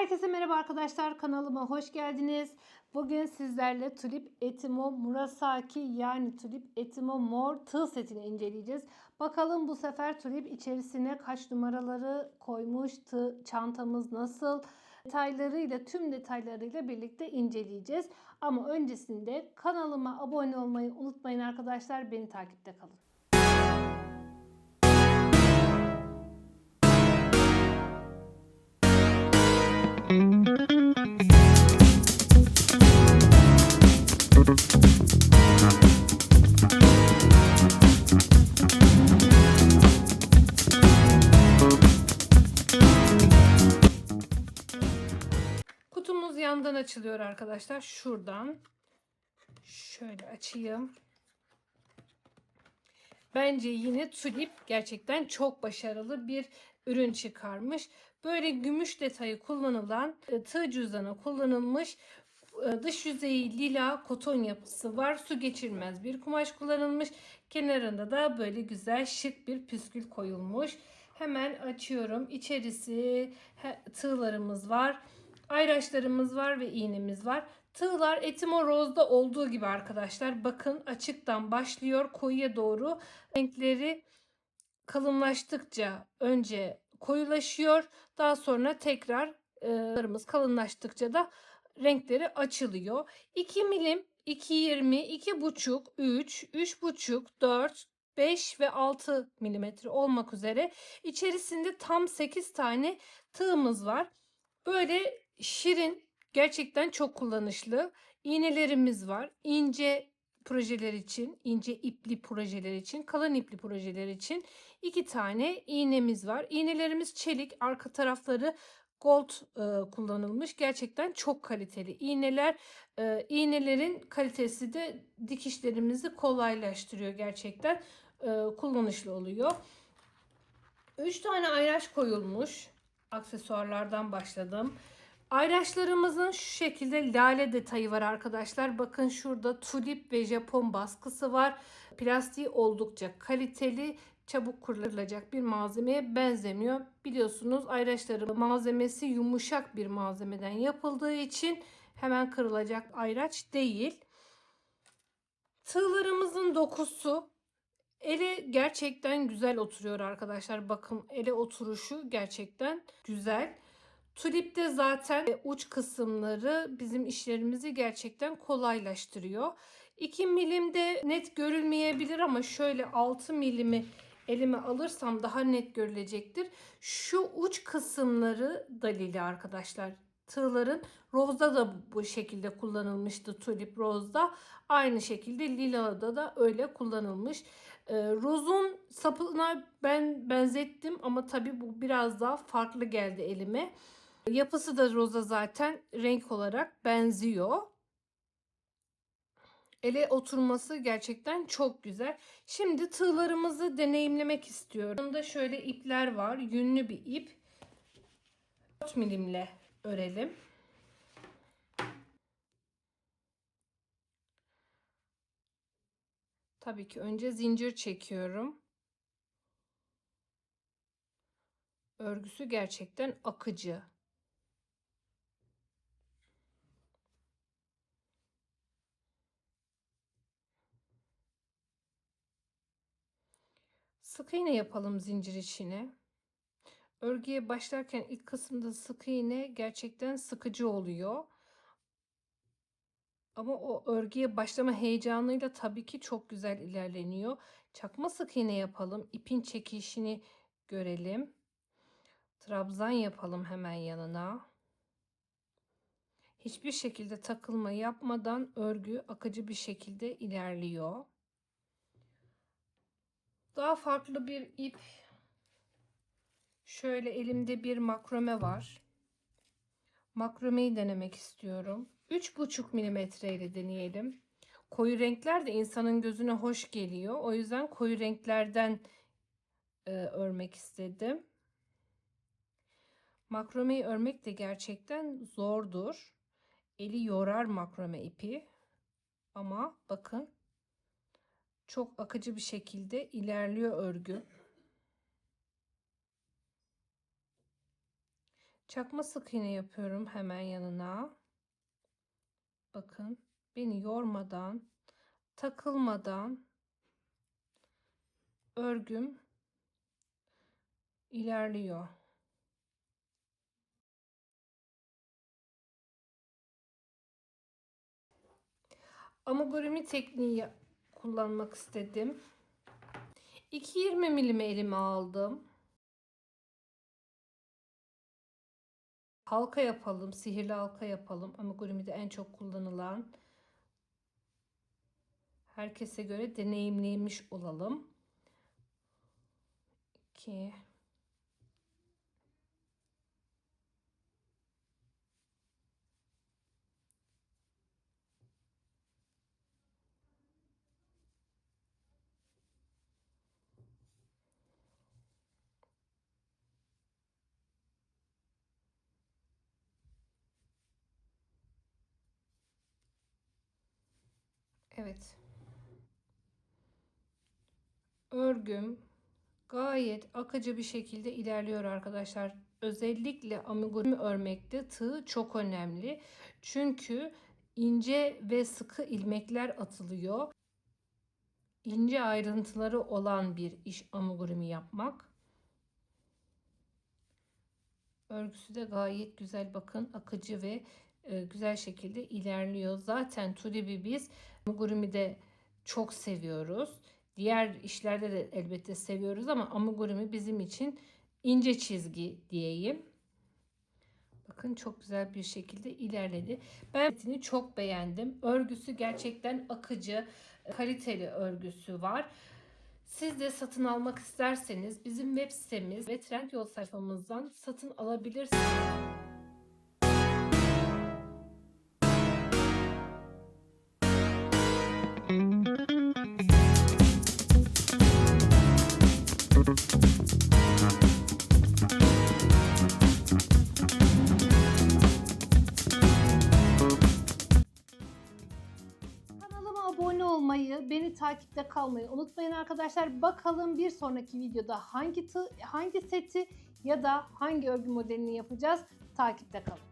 Herkese merhaba arkadaşlar kanalıma hoş geldiniz. Bugün sizlerle Tulip Etimo Murasaki yani Tulip Etimo Mor tığ setini inceleyeceğiz. Bakalım bu sefer Tulip içerisine kaç numaraları koymuş, tığ çantamız nasıl detaylarıyla tüm detaylarıyla birlikte inceleyeceğiz. Ama öncesinde kanalıma abone olmayı unutmayın arkadaşlar. Beni takipte kalın. Kutumuz yandan açılıyor arkadaşlar. Şuradan. Şöyle açayım. Bence yine Tulip gerçekten çok başarılı bir ürün çıkarmış. Böyle gümüş detayı kullanılan e, tığ cüzdanı kullanılmış. E, Dış yüzeyi lila koton yapısı var. Su geçirmez bir kumaş kullanılmış. Kenarında da böyle güzel şık bir püskül koyulmuş. Hemen açıyorum. İçerisi tığlarımız var. Ayraçlarımız var ve iğnemiz var. Tığlar Etimo Rose'da olduğu gibi arkadaşlar. Bakın açıktan başlıyor koyuya doğru. Renkleri kalınlaştıkça önce koyulaşıyor. Daha sonra tekrar e, kalınlaştıkça da renkleri açılıyor. 2 milim, 2.20, 2.5, 3, 3.5, 4, 5 ve 6 milimetre olmak üzere içerisinde tam 8 tane tığımız var. Böyle şirin, gerçekten çok kullanışlı iğnelerimiz var. İnce projeler için, ince ipli projeler için, kalın ipli projeler için iki tane iğnemiz var. İğnelerimiz çelik, arka tarafları gold e, kullanılmış. Gerçekten çok kaliteli iğneler. E, iğnelerin kalitesi de dikişlerimizi kolaylaştırıyor gerçekten. E, kullanışlı oluyor. 3 tane ayraç koyulmuş. Aksesuarlardan başladım. Ayraçlarımızın şu şekilde lale detayı var arkadaşlar. Bakın şurada tulip ve Japon baskısı var. Plastiği oldukça kaliteli, çabuk kırılacak bir malzemeye benzemiyor. Biliyorsunuz ayraçların malzemesi yumuşak bir malzemeden yapıldığı için hemen kırılacak ayraç değil. Tığlarımızın dokusu ele gerçekten güzel oturuyor arkadaşlar. Bakın ele oturuşu gerçekten güzel. Tulip'te zaten uç kısımları bizim işlerimizi gerçekten kolaylaştırıyor. 2 milimde net görülmeyebilir ama şöyle 6 milimi elime alırsam daha net görülecektir. Şu uç kısımları dalili arkadaşlar. Tığların rozda da bu şekilde kullanılmıştı tulip rozda. Aynı şekilde lilada da öyle kullanılmış. Ee, rozun sapına ben benzettim ama tabii bu biraz daha farklı geldi elime. Yapısı da roza zaten renk olarak benziyor. Ele oturması gerçekten çok güzel. Şimdi tığlarımızı deneyimlemek istiyorum. Bunda şöyle ipler var. Yünlü bir ip. 4 milimle örelim. Tabii ki önce zincir çekiyorum. Örgüsü gerçekten akıcı. Sık iğne yapalım zincir içine. Örgüye başlarken ilk kısımda sık iğne gerçekten sıkıcı oluyor. Ama o örgüye başlama heyecanıyla tabii ki çok güzel ilerleniyor. Çakma sık iğne yapalım. İpin çekişini görelim. Trabzan yapalım hemen yanına. Hiçbir şekilde takılma yapmadan örgü akıcı bir şekilde ilerliyor. Daha farklı bir ip. Şöyle elimde bir makrome var. Makromeyi denemek istiyorum. 3,5 milimetre ile deneyelim. Koyu renkler de insanın gözüne hoş geliyor. O yüzden koyu renklerden e, örmek istedim. Makromeyi örmek de gerçekten zordur. Eli yorar makrome ipi. Ama bakın çok akıcı bir şekilde ilerliyor örgü. Çakma sık iğne yapıyorum hemen yanına. Bakın beni yormadan, takılmadan örgüm ilerliyor. Amigurumi tekniği kullanmak istedim. 2.20 milime elime aldım. Halka yapalım, sihirli halka yapalım. Amigurumi'de en çok kullanılan. Herkese göre deneyimlemiş olalım. 2 Evet. Örgüm gayet akıcı bir şekilde ilerliyor arkadaşlar. Özellikle amigurumi örmekte tığ çok önemli. Çünkü ince ve sıkı ilmekler atılıyor. İnce ayrıntıları olan bir iş amigurumi yapmak. Örgüsü de gayet güzel bakın akıcı ve güzel şekilde ilerliyor. Zaten tulibi biz amigurumi'de çok seviyoruz. Diğer işlerde de elbette seviyoruz ama amigurumi bizim için ince çizgi diyeyim. Bakın çok güzel bir şekilde ilerledi. Ben metini çok beğendim. Örgüsü gerçekten akıcı, kaliteli örgüsü var. Siz de satın almak isterseniz bizim web sitemiz ve Trendyol sayfamızdan satın alabilirsiniz. Kanalıma abone olmayı, beni takipte kalmayı unutmayın arkadaşlar. Bakalım bir sonraki videoda hangi hangi seti ya da hangi örgü modelini yapacağız. Takipte kalın.